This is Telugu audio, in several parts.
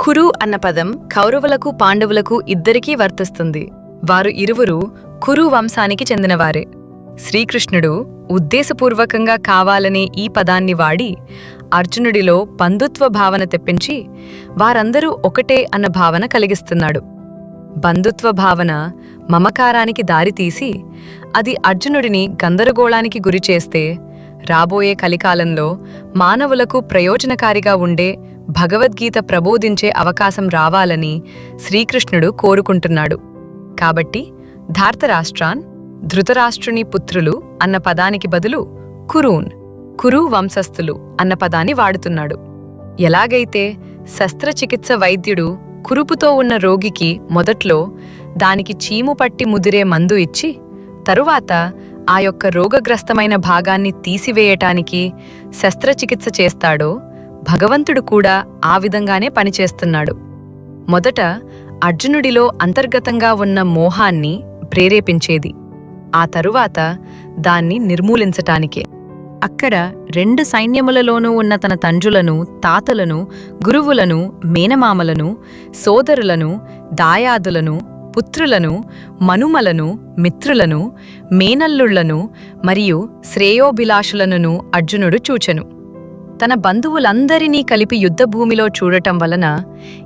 కురు అన్న పదం కౌరవులకు పాండవులకు ఇద్దరికీ వర్తిస్తుంది. వారు ఇరువురు కురు వంశానికి చెందినవారే. శ్రీకృష్ణుడు ఉద్దేశపూర్వకంగా కావాలనే ఈ పదాన్ని వాడి అర్జునుడిలో బంధుత్వ భావన తెప్పించి వారందరూ ఒకటే అన్న భావన కలిగిస్తున్నాడు. బంధుత్వ భావన మమకారానికి దారితీసి అది అర్జునుడిని గందరగోళానికి గురిచేస్తే రాబోయే కలికాలంలో మానవులకు ప్రయోజనకారిగా ఉండే భగవద్గీత ప్రబోధించే అవకాశం రావాలని శ్రీకృష్ణుడు కోరుకుంటున్నాడు. కాబట్టి ధార్తరాష్ట్రాన్ ధృతరాష్ట్రుని పుత్రులు అన్న పదానికి బదులు కురూన్ కురు వంశస్థులు అన్న పదాన్ని వాడుతున్నాడు. ఎలాగైతే శస్త్రచికిత్స వైద్యుడు కురుపుతో ఉన్న రోగికి మొదట్లో దానికి చీము పట్టి ముదిరే మందు ఇచ్చి తరువాత ఆ యొక్క రోగగ్రస్తమైన భాగాన్ని తీసివేయటానికి శస్త్రచికిత్స చేస్తాడో భగవంతుడు కూడా ఆ విధంగానే పనిచేస్తున్నాడు. మొదట అర్జునుడిలో అంతర్గతంగా ఉన్న మోహాన్ని ప్రేరేపించేది. ఆ తరువాత దాన్ని నిర్మూలించటానికే. అక్కడ రెండు సైన్యములలోనూ ఉన్న తన తండ్రులను తాతలను గురువులను మేనమామలను సోదరులను దాయాదులను పుత్రులను మనుమలను మిత్రులను మేనల్లుళ్ళను మరియు శ్రేయోభిలాషులను అర్జునుడు చూచెను. తన బంధువులందరినీ కలిపి యుద్ధభూమిలో చూడటం వలన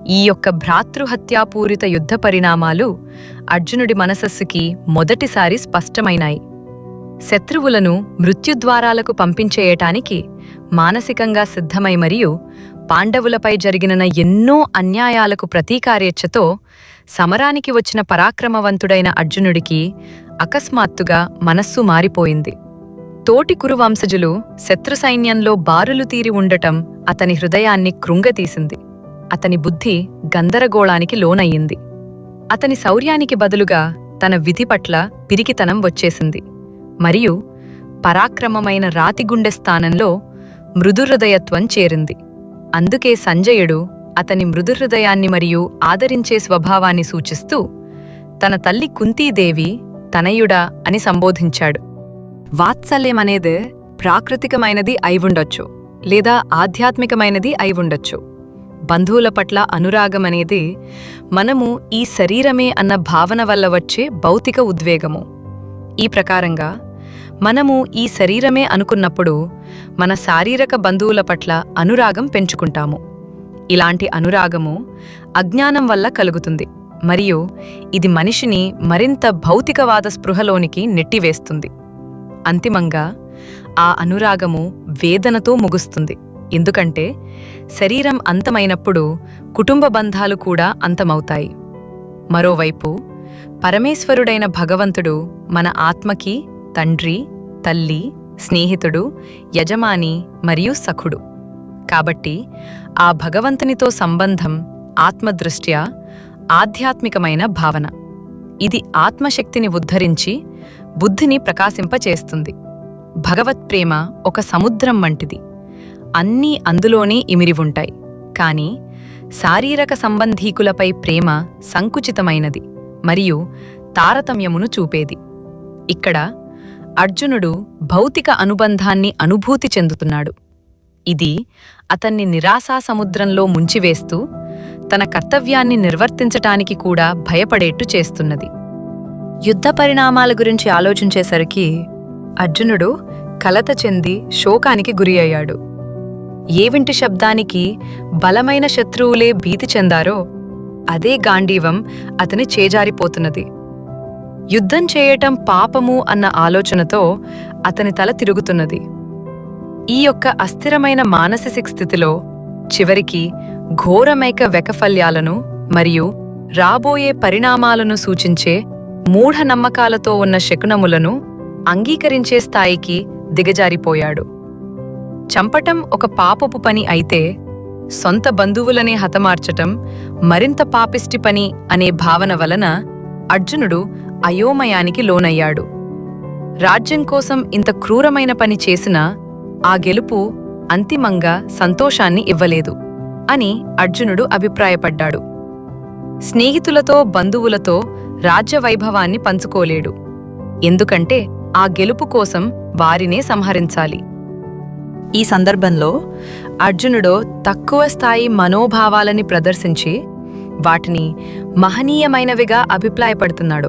ఈ యొక్క భ్రాతృహత్యాపూరిత యుద్ధ పరిణామాలు అర్జునుడి మనసస్సుకి మొదటిసారి స్పష్టమైనాయి. శత్రువులను మృత్యుద్వారాలకు పంపించేయటానికి మానసికంగా సిద్ధమై మరియు పాండవులపై జరిగిన ఎన్నో అన్యాయాలకు ప్రతీకార్యచ్చతో సమరానికి వచ్చిన పరాక్రమవంతుడైన అర్జునుడికి అకస్మాత్తుగా మనస్సు మారిపోయింది. తోటి కురువంశజులు శత్రు సైన్యంలో బారులు తీరి ఉండటం అతని హృదయాన్ని కృంగతీసింది. అతని బుద్ధి గందరగోళానికి లోనయ్యింది. అతని శౌర్యానికి బదులుగా తన విధి పట్ల పిరికితనం వచ్చేసింది. మరియు పరాక్రమమైన రాతిగుండె స్థానంలో మృదుహృదయత్వం చేరింది. అందుకే సంజయుడు అతని మృదుహృదయాన్ని మరియు ఆదరించే స్వభావాన్ని సూచిస్తూ తన తల్లి కుంతీదేవి తనయుడా అని సంబోధించాడు. వాత్సల్యం అనేది ప్రాకృతికమైనది అయివుండొచ్చు లేదా ఆధ్యాత్మికమైనది అయివుండొచ్చు బంధువుల పట్ల అనురాగం అనేది మనము ఈ శరీరమే అన్న భావన వల్ల వచ్చే భౌతిక ఉద్వేగము. ఈ ప్రకారంగా మనము ఈ శరీరమే అనుకున్నప్పుడు మన శారీరక బంధువుల పట్ల అనురాగం పెంచుకుంటాము. ఇలాంటి అనురాగము అజ్ఞానం వల్ల కలుగుతుంది మరియు ఇది మనిషిని మరింత భౌతికవాద స్పృహలోనికి నెట్టివేస్తుంది. అంతిమంగా ఆ అనురాగము వేదనతో ముగుస్తుంది. ఎందుకంటే శరీరం అంతమైనప్పుడు కుటుంబ బంధాలు కూడా అంతమవుతాయి. మరోవైపు పరమేశ్వరుడైన భగవంతుడు మన ఆత్మకి తండ్రి తల్లి స్నేహితుడు యజమాని మరియు సఖుడు. కాబట్టి ఆ భగవంతునితో సంబంధం ఆత్మదృష్ట్యా ఆధ్యాత్మికమైన భావన. ఇది ఆత్మశక్తిని ఉద్ధరించి బుద్ధిని ప్రకాశింపచేస్తుంది. భగవత్ప్రేమ ఒక సముద్రం వంటిది. అన్నీ అందులోనే ఇమిరి ఉంటాయి కాని శారీరక సంబంధీకులపై ప్రేమ సంకుచితమైనది మరియు తారతమ్యమును చూపేది. ఇక్కడ అర్జునుడు భౌతిక అనుబంధాన్ని అనుభూతి చెందుతున్నాడు. ఇది అతన్ని నిరాశా సముద్రంలో ముంచివేస్తూ తన కర్తవ్యాన్ని నిర్వర్తించటానికి కూడా భయపడేట్టు చేస్తున్నది. యుద్ధ పరిణామాల గురించి ఆలోచించేసరికి అర్జునుడు కలత చెంది శోకానికి గురి అయ్యాడు. ఏవింటి శబ్దానికి బలమైన శత్రువులే భీతి చెందారో అదే గాంధీవం అతని చేజారిపోతున్నది. యుద్ధం చేయటం పాపము అన్న ఆలోచనతో అతని తల తిరుగుతున్నది. ఈ యొక్క అస్థిరమైన మానసిక స్థితిలో చివరికి ఘోరమైక వెకఫల్యాలను మరియు రాబోయే పరిణామాలను సూచించే మూఢనమ్మకాలతో ఉన్న శకునములను అంగీకరించే స్థాయికి దిగజారిపోయాడు. చంపటం ఒక పాపపు పని అయితే సొంత బంధువులనే హతమార్చటం మరింత పాపిష్టి పని అనే భావన వలన అర్జునుడు అయోమయానికి లోనయ్యాడు. రాజ్యం కోసం ఇంత క్రూరమైన పని చేసినా ఆ గెలుపు అంతిమంగా సంతోషాన్ని ఇవ్వలేదు అని అర్జునుడు అభిప్రాయపడ్డాడు. స్నేహితులతో బంధువులతో రాజ్యవైభవాన్ని పంచుకోలేడు. ఎందుకంటే ఆ గెలుపు కోసం వారినే సంహరించాలి. ఈ సందర్భంలో అర్జునుడు తక్కువ స్థాయి మనోభావాలని ప్రదర్శించి వాటిని మహనీయమైనవిగా అభిప్రాయపడుతున్నాడు.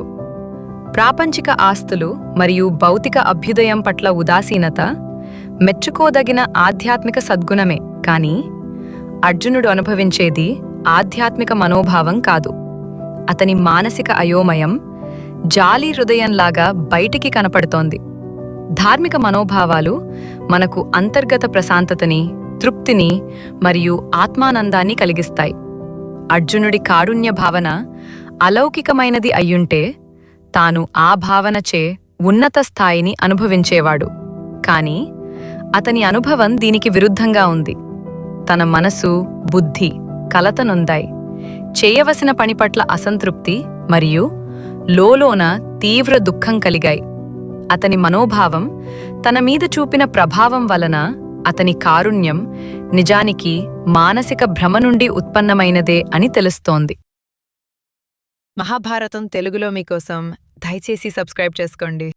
ప్రాపంచిక ఆస్తులు మరియు భౌతిక అభ్యుదయం పట్ల ఉదాసీనత మెచ్చుకోదగిన ఆధ్యాత్మిక సద్గుణమే కానీ అర్జునుడు అనుభవించేది ఆధ్యాత్మిక మనోభావం కాదు. అతని మానసిక అయోమయం జాలి హృదయంలాగా బయటికి కనపడుతోంది. ధార్మిక మనోభావాలు మనకు అంతర్గత ప్రశాంతతని తృప్తిని మరియు ఆత్మానందాన్ని కలిగిస్తాయి. అర్జునుడి కారుణ్య భావన అలౌకికమైనది అయ్యుంటే తాను ఆ భావనచే ఉన్నత స్థాయిని అనుభవించేవాడు. కాని అతని అనుభవం దీనికి విరుద్ధంగా ఉంది. తన మనసు బుద్ధి కలతనొందాయి. చేయవలసిన పని పట్ల అసంతృప్తి మరియు లోలోన తీవ్ర దుఃఖం కలిగాయి. అతని మనోభావం తన మీద చూపిన ప్రభావం వలన అతని కారుణ్యం నిజానికి మానసిక భ్రమ నుండి ఉత్పన్నమైనదే అని తెలుస్తోంది. మహాభారతం తెలుగులో మీకోసం దయచేసి సబ్స్క్రైబ్ చేసుకోండి.